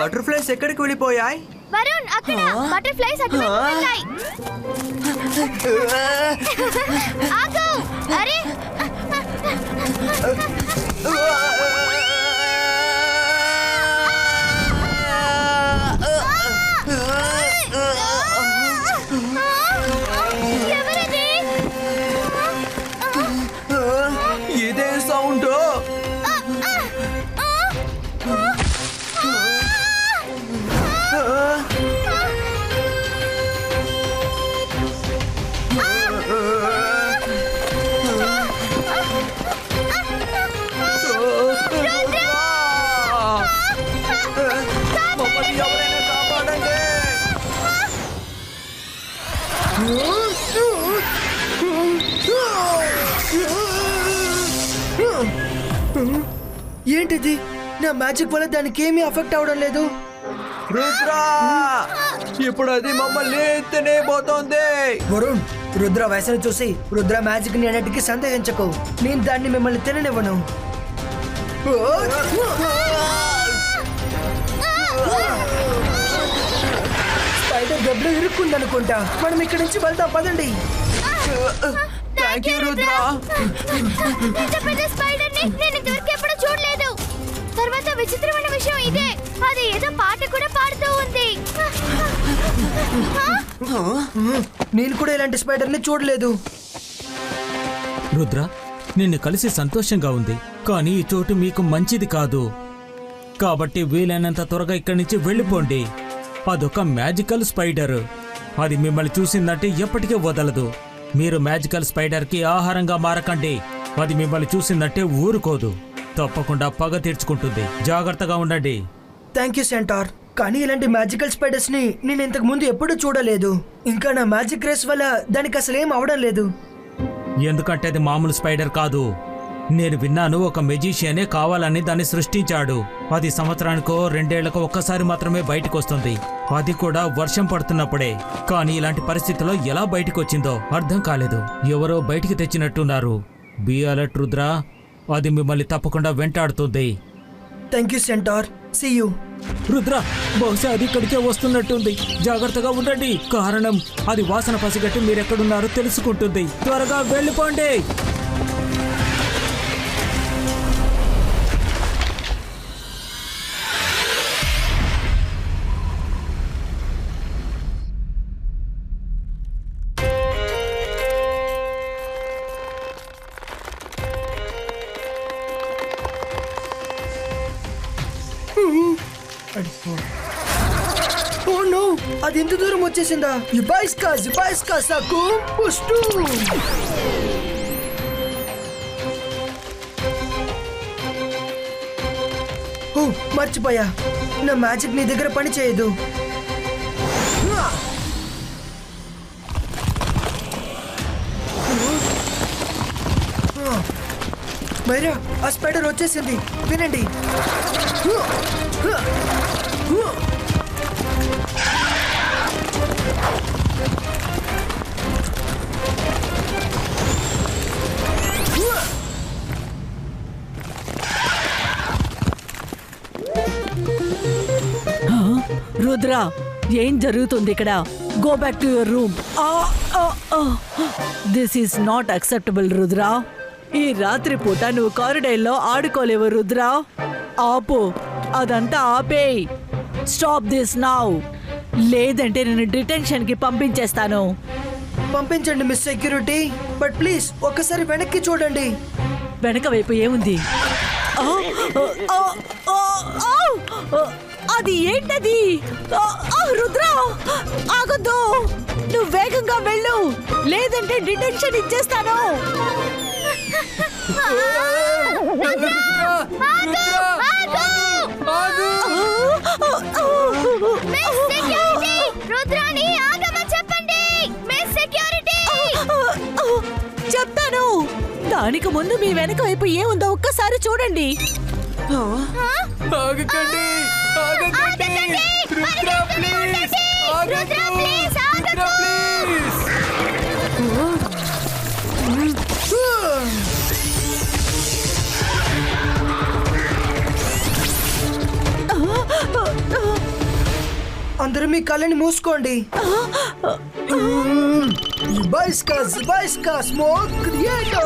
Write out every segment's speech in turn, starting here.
Butterflies ఎక్కడికి వెళ్ళిపోయాయి? వరుణ్ అక్కడ. బటర్ఫ్లైస్ అటువైపు వెళ్ళాయి. ఆగు. అరే ఏంటిది? నా మ్యాజిక్ వల్ల దానికి ఏమీ అఫెక్ట్ అవడం లేదు? రుద్రా! ఇప్పుడు అది మమ్మల్ని ఎత్తనే పోతోంది. వరుణ్ రుద్ర వయసును చూసి రుద్ర మ్యాజిక్ని అన్నిటికీ సందేహించకు. నేను దాన్ని మిమ్మల్ని తిననివ్వను. దెబ్బలు ఇరుక్కుందనుకుంటా. మనం ఇక్కడి నుంచి వెళ్దాం పదండి. Thank you Rudra. ఇంత పెద్ద స్పైడర్ని నేను ఇంతవరకు ఎప్పుడు చూడలేదు. తర్వాత విచిత్రమైన విషయం ఇదే. అది ఏదో పాట కూడా పాడుతూ ఉంది. నేను కూడా ఇలాంటి స్పైడర్ని చూడలేదు. రుద్ర నిన్ను కలిసి సంతోషంగా ఉంది. కానీ ఈ చోటు మీకు మంచిది కాదు. కాబట్టి వీలైనంత త్వరగా ఇక్కడి నుంచి వెళ్ళిపోండి. అదొక మ్యాజికల్ స్పైడర్. అది మిమ్మల్ని చూసిందంటే ఎప్పటికీ వదలదు. మీరు మ్యాజికల్ స్పైడర్కి ఆహారంగా మారకండి. అది మిమ్మల్ని చూసిందంటే ఊరుకోదు. తప్పకుండా పగ తీర్చుకుంటుంది. జాగ్రత్తగా ఉండండి. Thank you centaur. కానీ ఇలాంటి మ్యాజికల్ స్పైడర్స్ని నేను ఇంతకు ముందు ఎప్పుడూ చూడలేదు. ఇంకా నా మ్యాజిక్ రేస్ వల్ల దానికి అసలు ఏం అవడం లేదు. ఎందుకంటే అది మామూలు స్పైడర్ కాదు. నేను విన్నాను ఒక మెజీషియనే కావాలని దాన్ని సృష్టించాడు. అది సంవత్సరానికో రెండేళ్ళకో ఒక్కసారి మాత్రమే బయటకు వస్తుంది అది కూడా వర్షం పడుతున్నప్పుడే. కానీ ఇలాంటి పరిస్థితిలో ఎలా బయటకు వచ్చిందో అర్థం కాలేదు. ఎవరో బయటికి తెచ్చినట్టున్నారు. Be alert Rudra. అది మిమ్మల్ని తప్పకుండా వెంటాడుతుంది. Thank you centaur. See you. Rudra బహుశా అది ఇక్కడికే వస్తున్నట్టుంది. జాగ్రత్తగా ఉండండి. కారణం అది వాసన పసిగట్టి మీరెక్కడున్నారో తెలుసుకుంటుంది. త్వరగా వెళ్ళిపోండి. Oh no. అది ఎంత దూరం వచ్చేసిందా? ఇబాయిస్కా జిబాయిస్కా సాకు. పుష్టు. ఓ మర్చిపోయా. నా మ్యాజిక్ నీ దగ్గర పని చేయదు. మైరా ఆ స్పైడర్ వచ్చేసింది. వినండి రుద్ర ఏం జరుగుతుంది ఇక్కడ? Go back to your room this is not acceptable Rudra ఈ రాత్రి పూట నువ్వు కారిడార్లో ఆడుకోలేవు రుద్ర ఆపు. అదంతా ఆపేయ్. స్టాప్ దిస్ నౌ లేదంటే నేను డిటెన్షన్కి పంపించేస్తాను. పంపించండి మిస్ సెక్యూరిటీ. బట్ ప్లీజ్ ఒక్కసారి వెనక్కి చూడండి. వెనక వైపు ఏముంది? అది ఏంటది? రుద్ర! ఆగొద్దు! నువ్వు వేగంగా వెళ్ళు! లేదంటే డిటెన్షన్ ఇచ్చేస్తాను! చెప్తాను! దానికి ముందు మీ వెనక వైపు ఏముందో ఒక్కసారి చూడండి! ఆగకండి! అందరూ మీ కళ్ళని మూసుకోండి. స్మోక్ క్రియేటో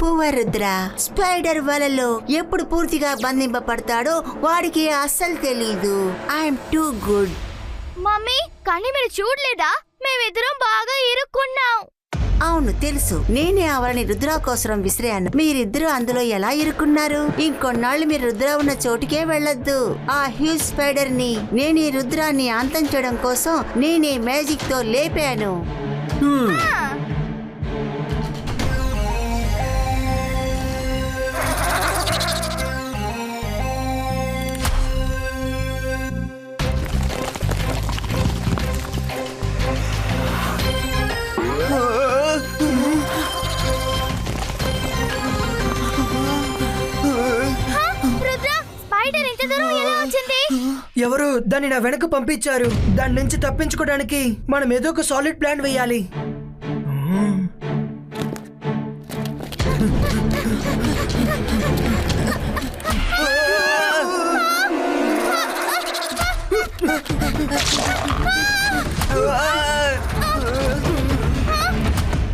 పువరుద్ర స్పైడర్ వలలో ఎప్పుడు పూర్తిగా బంధింపబడతాడో వాడికి అస్సలు తెలీదు. I'm too good. మమ్మీ కానీ మీరు చూడలేదా? మేమిద్దరం బాగా ఇరుక్కున్నాం. అవును తెలుసు. నేనే ఆవరణి రుద్ర కోసం విసిరాను. మీరిద్దరూ అందులో ఎలా ఇరుక్కున్నారు? ఇంకొన్నాళ్ళు మీరు రుద్ర ఉన్న చోటుకే వెళ్ళొద్దు. ఆ హ్యూజ్ స్పైడర్ని నేను ఈ రుద్రాన్ని అంతం చేయడం కోసం నేనే మ్యాజిక్తో లేపాను ఇంత దూరం ఎలా వచ్చింది? ఎవరు? దాన్ని నా వెనక పంపించారు. దాని నుంచి తప్పించుకోవడానికి మనం ఏదో ఒక సాలిడ్ ప్లాన్ వేయాలి.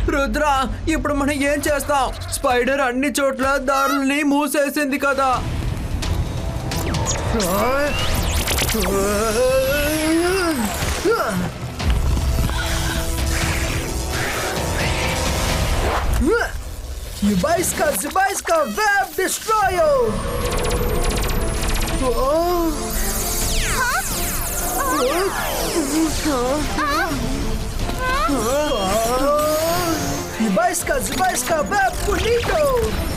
రుద్ర ఇప్పుడు మనం ఏం చేస్తాం? స్పైడర్ అన్ని చోట్ల దారుల్ని మూసేసింది కదా. Zibaiska, Zibaiska, Verb Destroyer! Oh. Huh? Oh. Zibaiska, Zibaiska, Verb Bonito!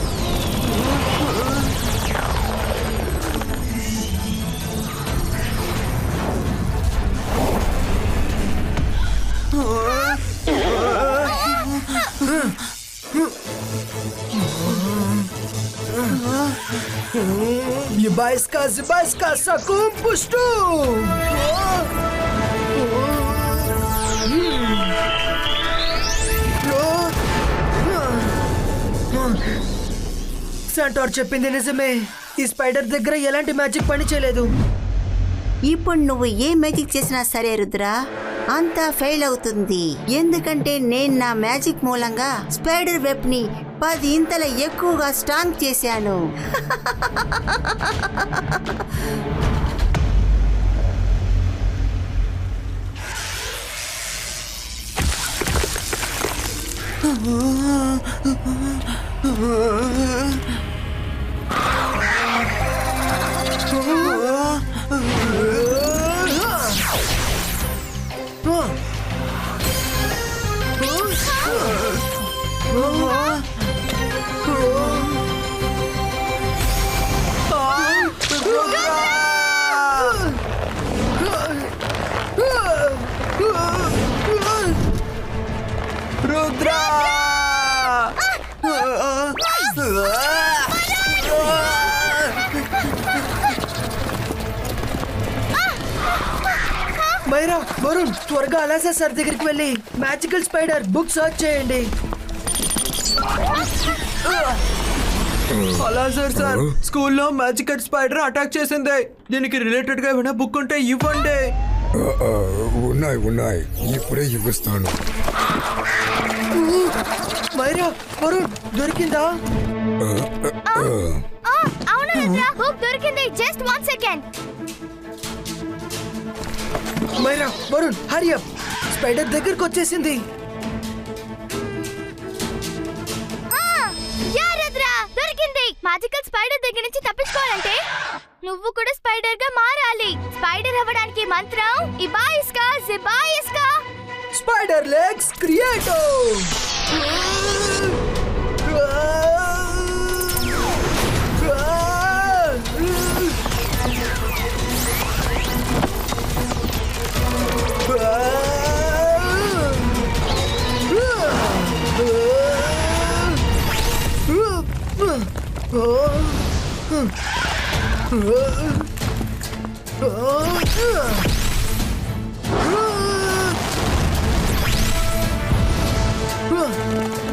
Zibajska, Zibajska, Sakum Pustu! Centaur చెప్పింది నిజమే ఈ స్పైడర్ దగ్గర ఎలాంటి మ్యాజిక్ పని చేయలేదు ఇప్పుడు నువ్వు ఏ మ్యాజిక్ చేసినా సరే రుద్రా అంతా ఫెయిల్ అవుతుంది. ఎందుకంటే నేను నా మ్యాజిక్ మూలంగా స్పైడర్ వెబ్ని పది ఇంతల ఎక్కువగా స్ట్రాంగ్ చేశాను. రుద్ర మైరా వరుణ్ త్వరగా అలాసా సార్ దగ్గరికి వెళ్ళి మ్యాజికల్ స్పైడర్ బుక్ సర్చ్ చేయండి. అలా సార్ సార్ స్కూల్లో మ్యాజికల్ స్పైడర్ అటాక్ చేసింది. దీనికి రిలేటెడ్గా ఏమైనా బుక్ ఉంటే ఇవ్వండి. ఉన్నాయి ఉన్నాయి. ఇప్పుడే ఇవ్వస్తాను. వరుణ్ దొరికిందా? అవును రుద్ర దొరికింది. Just one second Myra Varun hurry up spider దగ్గరకు వచ్చేసింది. దొరికింది. మ్యాజికల్ స్పైడర్ దగ్గర నుంచి తప్పించుకోవాలంటే నువ్వు కూడా స్పైడర్గా మారాలి. స్పైడర్ అవ్వడానికి మంత్రం ఇబాయిస్కా జిబాయిస్కా. Spider Legs Creato! Oh! Ugh.